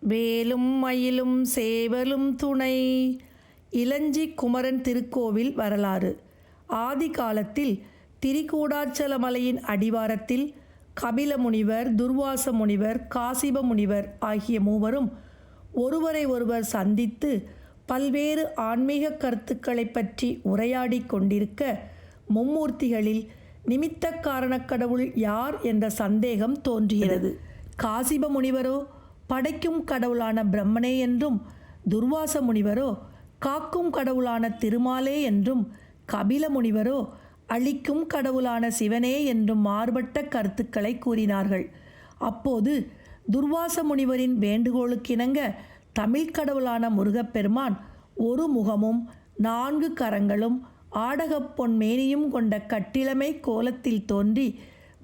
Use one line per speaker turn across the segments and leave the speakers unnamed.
வேலும் மயிலும் சேவலும் துணை. இளஞ்சி குமரன் திருக்கோவில் வரலாறு. ஆதி காலத்தில் திரிகூடாச்சல மலையின் அடிவாரத்தில் கபில முனிவர் துர்வாச முனிவர் காசிப முனிவர் ஆகிய மூவரும் ஒருவரை ஒருவர் சந்தித்து பல்வேறு ஆன்மீக கருத்துக்களை பற்றி உரையாடிக் கொண்டிருக்க மும்மூர்த்திகளில் நிமித்த காரணக் கடவுள் யார் என்ற சந்தேகம் தோன்றுகிறது காசிப முனிவரோ படைக்கும் கடவுளான பிரம்மனே என்றும் துர்வாச முனிவரோ காக்கும் கடவுளான திருமாலே என்றும் கபில முனிவரோ அழிக்கும் கடவுளான சிவனே என்றும் மாறுபட்ட கருத்துக்களை கூறினார்கள். அப்போது துர்வாச முனிவரின் வேண்டுகோளுக்கிணங்க தமிழ் கடவுளான முருகப்பெருமான் ஒரு முகமும் நான்கு கரங்களும் ஆடகப் பொன்மேனியும் கொண்ட கட்டிலமை கோலத்தில் தோன்றி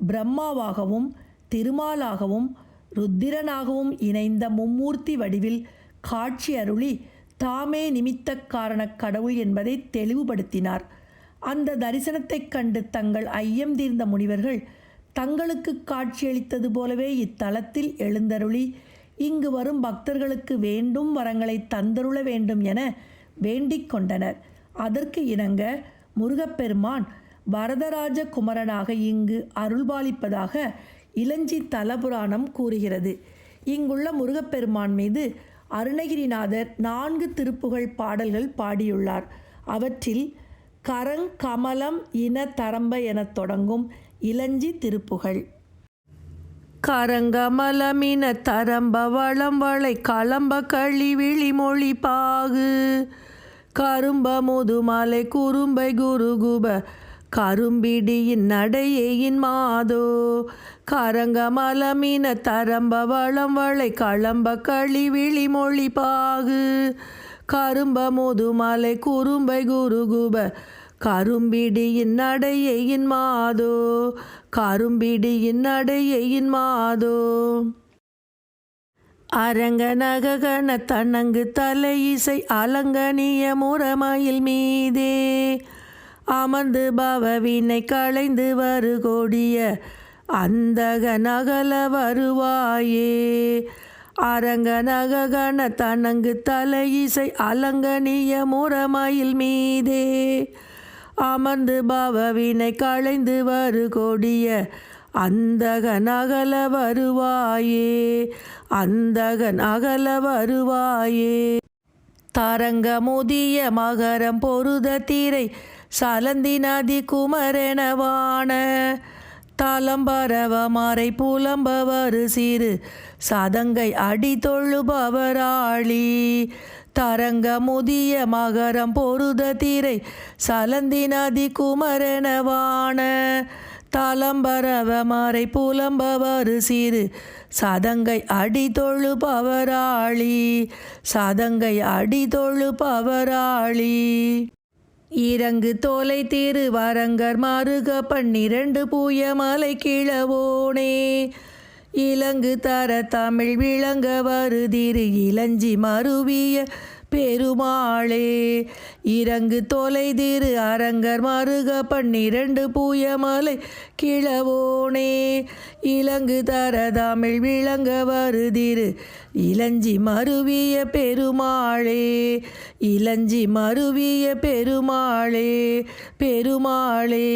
பிரம்மாவாகவும் திருமாலாகவும் ருத்திரனாகவும் இணைந்த மும்மூர்த்தி வடிவில் காட்சி அருளி தாமே நிமித்த காரணக் கடவுள் என்பதை தெளிவுபடுத்தினார். அந்த தரிசனத்தைக் கண்டு தங்கள் ஐயம் தீர்ந்த முனிவர்கள் தங்களுக்கு காட்சியளித்தது போலவே இத்தலத்தில் எழுந்தருளி இங்கு வரும் பக்தர்களுக்கு வேண்டும் வரங்களை தந்தருள வேண்டும் என வேண்டிக் கொண்டனர். அதற்கு இணங்க முருகப்பெருமான் வரதராஜ குமரனாக இங்கு அருள்பாலிப்பதாக இளஞ்சி தலபுராணம் கூறுகிறது. இங்குள்ள முருகப்பெருமான் மீது அருணகிரிநாதர் நான்கு திருப்புகழ் பாடல்கள் பாடியுள்ளார். அவற்றில் கரங் கமலம் இன தரம்ப எனத் தொடங்கும் இளஞ்சி திருப்புகழ். கரங்கமலமின தரம்ப வளம் வளை களம்ப களி விழி மொழி பாகு. கரும்ப முதுமலை குறும்பை குருகுப கரும்பிடியின் நடையேயின் மாதோ கரங்கமலமின தரம்ப வளம் வளை களம்ப களி விழி மொழி பாகு. கரும்ப முதுமலை குறும்பை குருகுப கரும்பிடியின் நடையையின் மாதோ கரும்பிடியின் நடையையின் மாதோ. அரங்க நககண தன்னங்கு தலை இசை அலங்கனிய முறமயில் மீதே அமர்ந்து பவவினை களைந்து வரு கொடிய அந்தக நகல வருவாயே. அரங்க நககன தனங்கு தலை இசை அலங்கனிய முறமயில் மீதே. அமர்ந்து பவவினை களைந்து வரு கொடிய அந்தகன் அகல வருவாயே. அந்தகன் அகல வருவாயே. தரங்க முதிய மகரம் பொருத தீரை சலந்தி நதி குமரெனவான தலம்பரவ மறை புலம்பவரு சிறு சதங்கை அடி தொழுபவராளி தரங்க முதிய மகரம் பொருத தீரை சலந்தி நதி குமரெனவான தலம்பரவ மறை புலம்பவரு சிறு சதங்கை அடி தொழுபவராளி சதங்கை அடி தொழுபவராளி இறங்கு தோலை திரு வரங்கர் மாறுக பன்னிரண்டு பூய மாலை கிழவோனே. இலங்கு தர தமிழ் விளங்க வருதிரு இளஞ்சி மருவிய பெருமாளே இறங்கு தொலை திரு அரங்கர் மருக பன்னிரண்டு பூயமலை கிழவோனே இலங்கு தர தமிழ் விளங்க வருதிரு இளஞ்சி மருவிய பெருமாளே இளஞ்சி மருவிய பெருமாளே பெருமாளே.